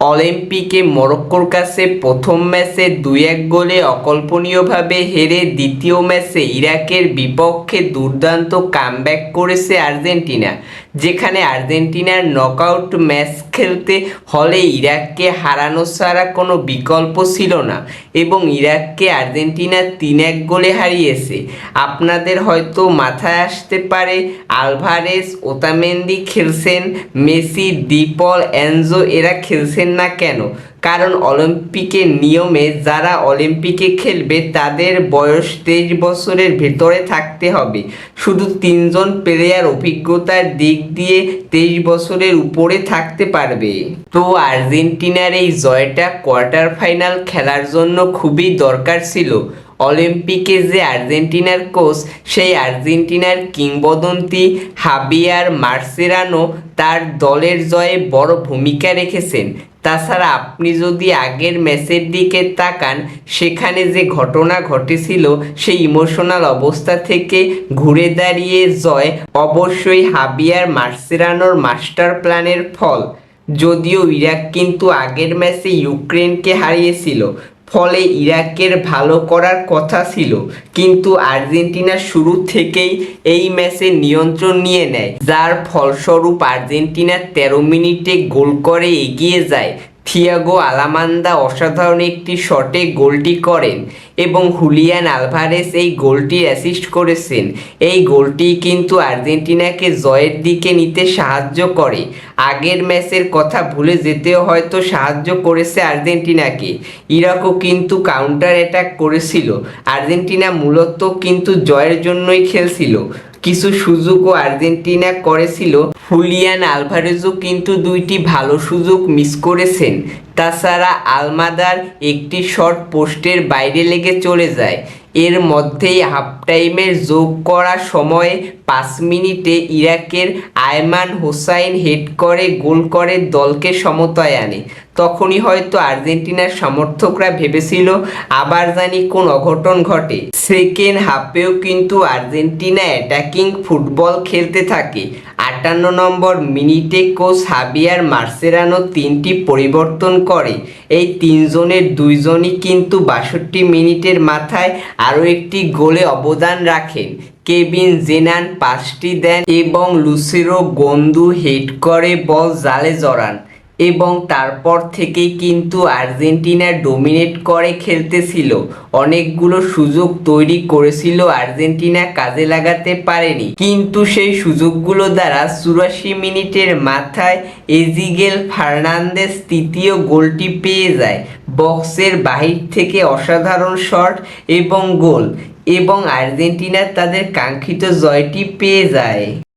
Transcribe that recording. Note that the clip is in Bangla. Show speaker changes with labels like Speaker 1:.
Speaker 1: অলিম্পিকে মরক্কোর কাছে প্রথম ম্যাচে দুই এক গোলে অকল্পনীয়ভাবে হেরে দ্বিতীয় ম্যাচে ইরাকের বিপক্ষে দুর্দান্ত কামব্যাক করেছে আর্জেন্টিনা। যেখানে আর্জেন্টিনার নকআউট ম্যাচ খেলতে হলে ইরাককে হারানো ছাড়া কোনো বিকল্প ছিল না এবং ইরাককে আর্জেন্টিনা তিন এক গোলে হারিয়েছে। আপনাদের হয়তো মাথায় আসতে পারে আলভারেস ওতামেন্দি খেলছেন, মেসি, ডিপল অ্যানজো এরা খেলছেন না কেন? কারণ অলিম্পিকের নিয়মে যারা অলিম্পিকে খেলবে তাদের বয়স তেইশ বছরের ভেতরে থাকতে হবে। শুধু তিনজন প্লেয়ার অভিজ্ঞতার দিক দিয়ে তেইশ বছরের উপরে থাকতে পারবে। তো আর্জেন্টিনার এই জয়টা কোয়ার্টার ফাইনাল খেলার জন্য খুবই দরকার ছিল। অলিম্পিকে যে আর্জেন্টিনার কোচ, সেই আর্জেন্টিনার কিংবদন্তি হাবিয়ার মার্সেরানো তার দলের জয়ে বড় ভূমিকা রেখেছেন। তাছাড়া আপনি যদি আগের ম্যাচের দিকে তাকান, সেখানে যে ঘটনা ঘটেছিল, সেই ইমোশনাল অবস্থা থেকে ঘুরে দাঁড়িয়ে জয় অবশ্যই হাবিয়ার মার্সেরানোর মাস্টার প্ল্যানের ফল। যদিও ইরাক কিন্তু আগের ম্যাচে ইউক্রেনকে হারিয়েছিল, ফলে ইরাকের ভালো করার কথা ছিল। কিন্তু আর্জেন্টিনা শুরু থেকেই এই ম্যাচে নিয়ন্ত্রণ নিয়ে নেয়, যার ফলস্বরূপ আর্জেন্টিনা তেরো মিনিটে গোল করে এগিয়ে যায়। থিয়াগো আলামান্দা অসাধারণ একটি শটে গোলটি করেন। এবং হুলিয়ান আলভারেস এই গোলটি অ্যাসিস্ট করেছেন। এই গোলটি কিন্তু আর্জেন্টিনাকে জয়ের দিকে নিতে সাহায্য করে। আগের ম্যাচের কথা ভুলে যেতেও হয়তো সাহায্য করেছে আর্জেন্টিনাকে। ইরাকও কিন্তু কাউন্টার অ্যাটাক করেছিল। আর্জেন্টিনা মূলত কিন্তু জয়ের জন্যই খেলছিল। কিছু সুযোগও আর্জেন্টিনা করেছিল। হুলিয়ান আলভারেজও কিন্তু দুইটি ভালো সুযোগ মিস করেছেন। তাছাড়া আলমাদার একটি শর্ট পোস্টের বাইরে লেগে চলে যায়। এর মধ্যেই হাফ টাইমের যোগ করা সময়ে পাঁচ মিনিটে ইরাকের আয়মান হোসাইন হেড করে গোল করে দলকে সমতায় আনে। তখনই হয়তো আর্জেন্টিনার সমর্থকরা ভেবেছিল, আবার জানি কোন অঘটন ঘটে। সেকেন্ড হাফেও কিন্তু আর্জেন্টিনা অ্যাটাকিং ফুটবল খেলতে থাকে। আটান্ন নম্বর মিনিটে কোচ হাবিয়ার মার্সেরানো তিনটি পরিবর্তন করে। এই তিনজনের দুইজনই কিন্তু বাষট্টি মিনিটের মাথায় আরও একটি গোলে অবদান রাখেন। কেবিন জেনান পাঁচটি দেন এবং লুসেরো গন্দু হেড করে বল জালে জড়ান। এবং তারপর থেকেই কিন্তু আর্জেন্টিনা ডোমিনেট করে খেলতেছিল। অনেকগুলো সুযোগ তৈরি করেছিল আর্জেন্টিনা কাজে লাগাতে পারেনি। কিন্তু সেই সুযোগগুলো দ্বারা চুরাশি মিনিটের মাথায় এজিগেল ফার্নান্দেস তৃতীয় গোলটি পেয়ে যায়। বক্সের বাহির থেকে অসাধারণ শট এবং গোল এবং আর্জেন্টিনা তাদের কাঙ্ক্ষিত জয়টি পেয়ে যায়।